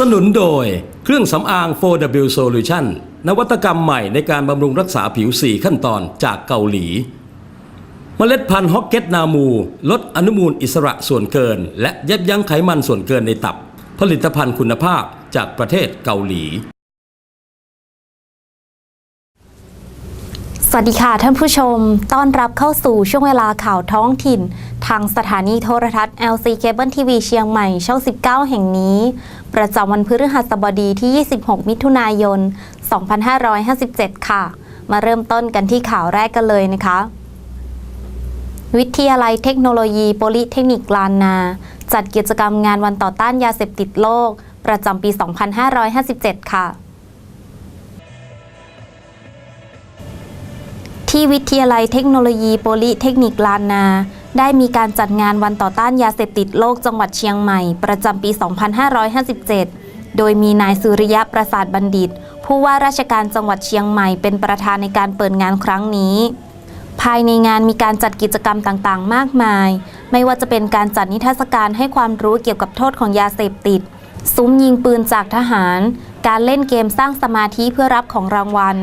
สนุนโดย เครื่องสำอาง 4W Solution นวัตกรรมใหม่ในการบำรุงรักษาผิว 4 ขั้นตอนจากเกาหลี เมล็ดพันธุ์ฮอกเก็ตนามู ลดอนุมูลอิสระส่วนเกิน และยับยั้งไขมันส่วนเกินในตับ ผลิตภัณฑ์คุณภาพจากประเทศเกาหลี สวัสดีค่ะท่านผู้ชม ต้อนรับเข้าสู่ช่วงเวลาข่าวท้องถิ่น ทางสถานีโทรทัศน์ LC Cable TV เชียงใหม่ช่อง 19 แห่งนี้ ประจำวันพฤหัสบดีที่ 26 มิถุนายน 2557 ค่ะ มาเริ่มต้นกันที่ข่าวแรกกันเลยนะคะ วิทยาลัยเทคโนโลยีโพลิเทคนิคลานนา จัดกิจกรรมงานวันต่อต้านยาเสพติดโลก ประจำปี 2557 ค่ะที่วิทยาลัยเทคโนโลยีโพลิเทคนิคลานนา ได้มีการจัดงานวันต่อต้านยาเสพติดโลกจังหวัดเชียงใหม่ ประจำปี 2557 โดยมีนายสุริยะประสาทบัณฑิต ผู้ว่าราชการจังหวัดเชียงใหม่เป็นประธานในการเปิดงานครั้งนี้ ภายในงานมีการจัดกิจกรรมต่างๆ มากมาย ไม่ว่าจะเป็นการจัดนิทรรศการให้ความรู้เกี่ยวกับโทษของยาเสพติด ซุ้มยิงปืนจากทหาร การเล่นเกมสร้างสมาธิเพื่อรับของรางวัล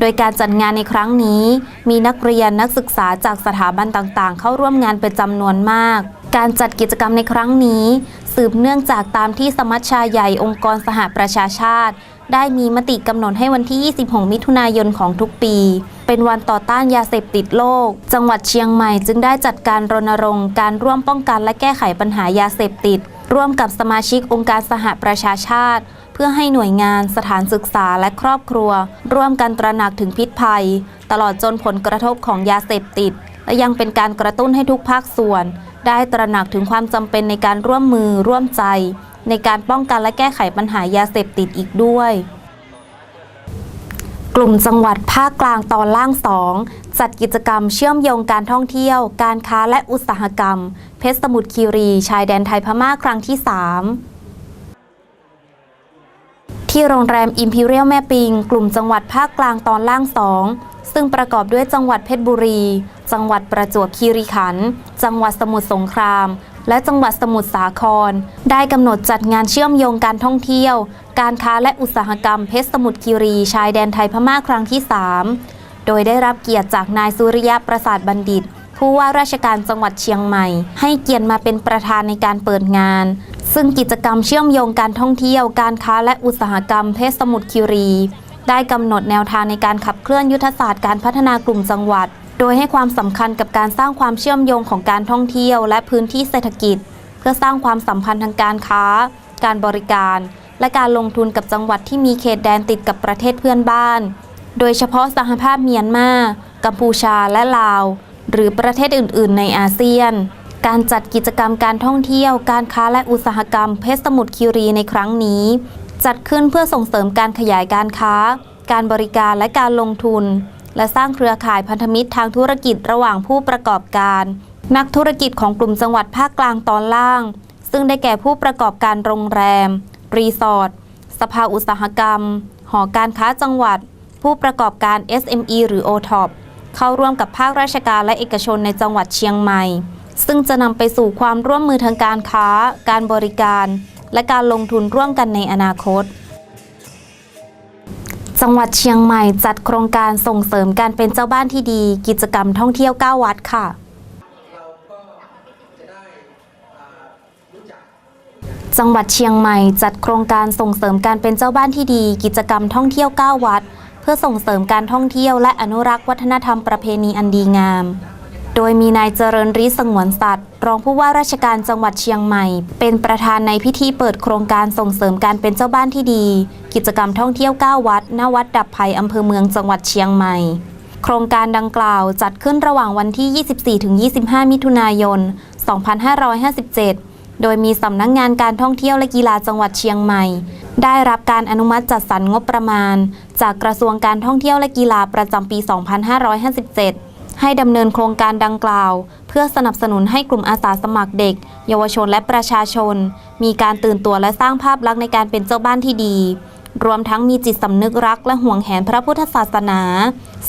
โดยการจัดงานในครั้งนี้ มีนักเรียนนักศึกษาจากสถาบันต่างๆ เข้าร่วมงานเป็นจำนวนมาก การจัดกิจกรรมในครั้งนี้ สืบเนื่องจากตามที่สมัชชาใหญ่องค์กรสหประชาชาติ ได้มีมติกำหนดให้วันที่ 26 มิถุนายนของทุกปี เป็นวันต่อต้านยาเสพติดโลก จังหวัดเชียงใหม่จึงได้จัดการรณรงค์การร่วมป้องกันและแก้ไขปัญหายาเสพติด ร่วมกับสมาชิกองค์การสหประชาชาติ พื่อให้หน่วยงานสถานศึกษาและครอบครัว ร่วมกันตระหนักถึงพิษภัย ตลอดจนผลกระทบของยาเสพติด และยังเป็นการกระตุ้นให้ทุกภาคส่วน ได้ตระหนักถึงความจำเป็นในการร่วมมือร่วมใจ ในการป้องกันและแก้ไขปัญหายาเสพติดอีกด้วยกลุ่มจังหวัดภาคกลางตอนล่างสองจัดกิจกรรมเชื่อมโยงการท่องเที่ยว การค้าและอุตสาหกรรม เพชรสมุทรคีรี ชายแดนไทยพม่าครั้งที่ 3 ที่โรงแรม Imperial แม่ปิง กลุ่มจังหวัดภาคกลางตอนล่างสองซึ่งประกอบด้วยจังหวัดเพชรบุรี จังหวัดประจวบคีรีขันธ์จังหวัดสมุทรสงคราม และจังหวัดสมุทรสาคร ได้กำหนดจัดงานเชื่อมโยงการท่องเที่ยว การค้าและอุตสาหกรรมเพชรสมุทรคีรี ชายแดนไทยพม่าครั้งที่ 3 โดยได้รับเกียรติจากนายสุริยะประสาทบัณฑิตผู้ว่าราชการจังหวัดเชียงใหม่ ให้เกียรติมาเป็นประธานในการเปิดงาน ซึ่งกิจกรรมเชื่อมโยงการท่องเที่ยวการค้าและอุตสาหกรรมเพชรสมุทรคีรี ได้กำหนดแนวทางในการขับเคลื่อนยุทธศาสตร์การพัฒนากลุ่มจังหวัด โดยให้ความสำคัญกับการสร้างความเชื่อมโยงของการท่องเที่ยว และพื้นที่เศรษฐกิจ เพื่อสร้างความสัมพันธ์ทางการค้า การบริการ และการลงทุนกับจังหวัดที่มีเขตแดนติดกับประเทศเพื่อนบ้าน โดยเฉพาะสหภาพเมียนมา กัมพูชาและลาว หรือประเทศอื่น ๆ ในอาเซียน การจัดกิจกรรมการท่องเที่ยว การค้าและอุตสาหกรรมเพชรสมุทรคีรีในครั้งนี้ จัดขึ้นเพื่อส่งเสริมการขยายการค้า การบริการและการลงทุน และสร้างเครือข่ายพันธมิตรทางธุรกิจระหว่างผู้ประกอบการ นักธุรกิจของกลุ่มจังหวัดภาคกลางตอนล่าง ซึ่งได้แก่ผู้ประกอบการโรงแรม รีสอร์ทสภาอุตสาหกรรม หอการค้าจังหวัด ผู้ประกอบการ SME หรือ OTOP เข้าร่วมกับภาคราชการและเอกชนในจังหวัดเชียงใหม่ ซึ่งจะนำไปสู่ความร่วมมือทางการค้า การบริการ และการลงทุนร่วมกันในอนาคต จังหวัดเชียงใหม่จัดโครงการส่งเสริมการเป็นเจ้าบ้านที่ดี กิจกรรมท่องเที่ยว 9 วัดค่ะจังหวัดเชียงใหม่จัดโครงการส่งเสริมการเป็นเจ้าบ้านที่ดี กิจกรรมท่องเที่ยว 9 วัด เพื่อส่งเสริมการท่องเที่ยวและอนุรักษ์วัฒนธรรมประเพณีอันดีงาม โดยมีนายเจริญริสงวนสัตว์ รองผู้ว่าราชการจังหวัดเชียงใหม่ เป็นประธานในพิธีเปิดโครงการส่งเสริมการเป็นเจ้าบ้านที่ดี กิจกรรมท่องเที่ยว 9 วัดณวัดดับภัยอำเภอเมืองจังหวัดเชียงใหม่ โครงการดังกล่าวจัดขึ้นระหว่างวันที่ 24-25 มิถุนายน 2557 โดยมีสำนักงงานการท่องเที่ยวและกีฬาจังหวัดเชียงใหม่ ได้รับการอนุมัติจัดสรรงบประมาณ จากกระทรวงการท่องเที่ยวและกีฬาประจำปี 2557 ให้ดำเนินโครงการดังกล่าว เพื่อสนับสนุนให้กลุ่มอาสาสมัครเด็ก เยาวชนและประชาชน มีการตื่นตัวและสร้างภาพลักษณ์ในการเป็นเจ้าบ้านที่ดี รวมทั้งมีจิตสำนึกรักและห่วงแหนพระพุทธศาสนา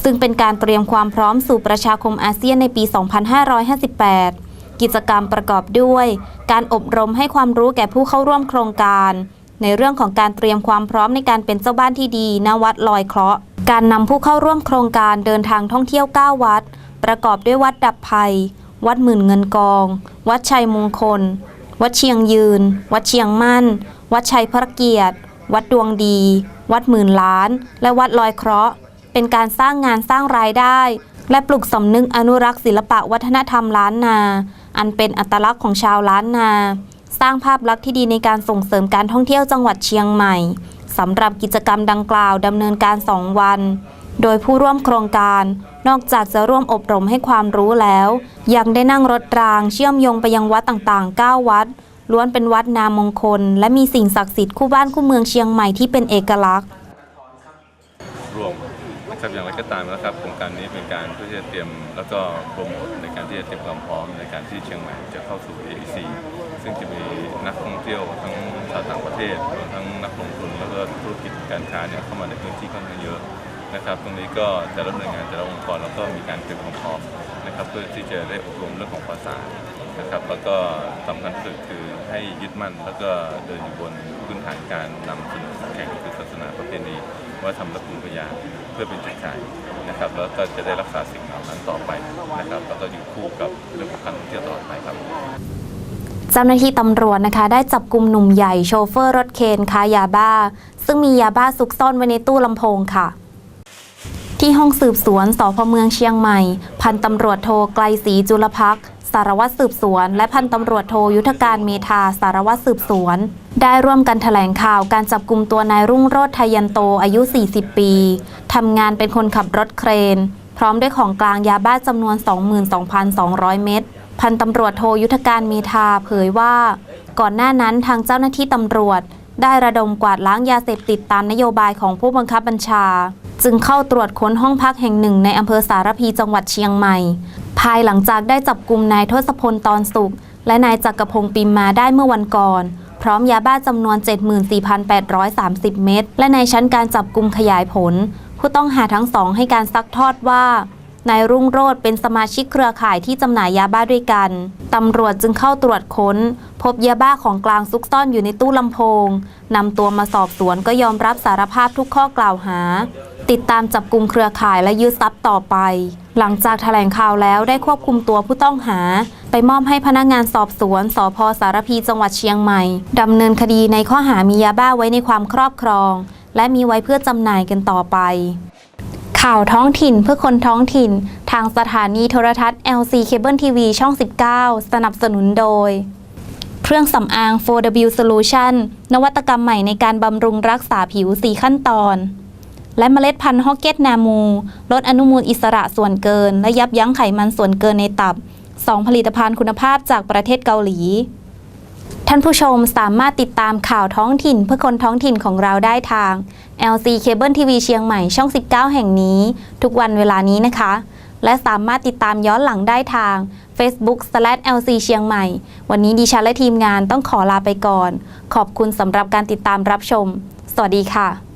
ซึ่งเป็นการเตรียมความพร้อมสู่ประชาคมอาเซียนในปี 2558กิจกรรมประกอบด้วย การอบรมให้ความรู้แก่ผู้เข้าร่วมโครงการ ในเรื่องของการเตรียมความพร้อมในการเป็นเจ้าบ้านที่ดีณวัดลอยเคราะห์ การนำผู้เข้าร่วมโครงการเดินทางท่องเที่ยว 9 วัด ประกอบด้วยวัดดับภัย วัดหมื่นเงินกอง วัดชัยมงคล วัดเชียงยืน วัดเชียงมั่น วัดชัยพระเกียรติ วัดดวงดี วัดหมื่นล้าน และวัดลอยเคราะห์ เป็นการสร้างงานสร้างรายได้ และปลุกสำนึกอนุรักษ์ศิลปะวัฒนธรรมล้านนา อันเป็นอัตลักษณ์ของชาวล้านนา สร้างภาพลักษณ์ที่ดีในการส่งเสริมการท่องเที่ยวจังหวัดเชียงใหม่สำหรับกิจกรรมดังกล่าวดำเนินการ 2 วัน โดยผู้ร่วมโครงการ นอกจากจะร่วมอบรมให้ความรู้แล้ว ยังได้นั่งรถรางเชื่อมโยงไปยังวัดต่างๆ 9 วัด ล้วนเป็นวัดนามงคล และมีสิ่งศักดิ์สิทธิ์คู่บ้านคู่เมืองเชียงใหม่ที่เป็นเอกลักษณ์รวมนะครับอย่างไรก็ตามนะครับโครงการนี้เป็นการเพื่อที่จะเตรียมแล้วก็โปรโมทในการที่จะเตรียมความพร้อมในการที่เชียงใหม่จะเข้าสู่ AEC ซึ่งจะมีนักท่องเที่ยวทั้งชาวต่างประเทศรวมทั้งนักลงทุนแล้วก็ธุรกิจการค้าเนี่ยเข้ามาในพื้นที่ค่อนข้างเยอะ นะครับ ตรงนี้ก็แต่ละหน่วยงานแต่ละองค์กรแล้วก็มีการเตรียมความพร้อมนะครับ เพื่อที่จะได้อบรมเรื่องของภาษานะครับ แล้วก็สำคัญที่สุดคือให้ยึดมั่น แล้วก็เดินอยู่บนพื้นฐานการนำสิ่งแข่งคือศาสนาประเพณีวัฒนธรรมและภูมิปัญญาเพื่อเป็นจุดขายนะครับ แล้วก็จะได้รักษาสิ่งเหล่านั้นต่อไปนะครับแล้วก็อยู่คู่กับเรื่องของการท่องเที่ยวตลอไปครับเจ้าหน้าที่ตำรวจนะคะ ได้จับกลุ่มหนุ่มใหญ่โชเฟอร์รถเคนค้ายาบ้า ซึ่งมียาบ้าซุกซ่อนไว้ในตู้ลำโพงค่ะ ที่ห้องสืบสวนสพเมืองเชียงใหม่ พันตำรวจโทไกลศรีจุลพักษ์สารวัตรสืบสวน และพันตำรวจโทยุทธการเมธาสารวัตรสืบสวน ได้ร่วมกันแถลงข่าวการจับกลุ่มตัวนายรุ่งโรจน์ไทยันโตอายุ 40 ปี ทำงานเป็นคนขับรถเครน พร้อมด้วยของกลางยาบ้าจำนวน 22,200 เม็ดพันตำรวจโทยุทธการเมธาเผยว่า ก่อนหน้านั้นทางเจ้าหน้าที่ตำรวจ ได้ระดมกวาดล้างยาเสพติดตามนโยบายของผู้บังคับบัญชา จึงเข้าตรวจค้นห้องพักแห่งหนึ่งในอำเภอสารพีจังหวัดเชียงใหม่ ภายหลังจากได้จับกลุ่มนายทศพลตอนสุข และนายจักรพงศ์ปิมมาได้เมื่อวันก่อน พร้อมยาบ้าจำนวน 74,830 เม็ดและในชั้นการจับกลุ่มขยายผล ผู้ต้องหาทั้งสองให้การซักทอดว่า นายรุ่งโรธเป็นสมาชิกเครือข่ายที่จำหน่ายยาบ้าด้วยกัน ตำรวจจึงเข้าตรวจค้น พบยาบ้าของกลางซุกซ่อนอยู่ในตู้ลำโพงนำตัวมาสอบสวนก็ยอมรับสารภาพทุกข้อกล่าวหา ติดตามจับกลุ่มเครือข่ายและยึดทรัพย์ต่อไป หลังจากแถลงข่าวแล้วได้ควบคุมตัวผู้ต้องหา ไปมอบให้พนักงานสอบสวนสพสารพีจังหวัดเชียงใหม่ดำเนินคดีในข้อหามียาบ้าไว้ในความครอบครอง และมีไว้เพื่อจำหน่ายกันต่อไป ข่าวท้องถิ่นเพื่อคนท้องถิ่น ทางสถานีโทรทัศน์ LC Cable TV ช่อง 19 สนับสนุนโดย เครื่องสำอาง 4W Solution นวัตกรรมใหม่ในการบำรุงรักษาผิว 4 ขั้นตอน และเมล็ดพันธุ์ฮอกเก็ตนามู ลดอนุมูลอิสระส่วนเกิน และยับยั้งไขมันส่วนเกินในตับ 2 ผลิตภัณฑ์คุณภาพจากประเทศเกาหลี ท่านผู้ชมสามารถติดตามข่าวท้องถิ่นเพื่อคนท้องถิ่นของเราได้ทาง LC Cable TV เชียงใหม่ช่อง 19 แห่งนี้ ทุกวันเวลานี้นะคะ และสามารถติดตามย้อนหลังได้ทาง Facebook/LC เชียงใหม่ วันนี้ดิฉันและทีมงานต้องขอลาไปก่อน ขอบคุณสำหรับการติดตามรับชม สวัสดีค่ะ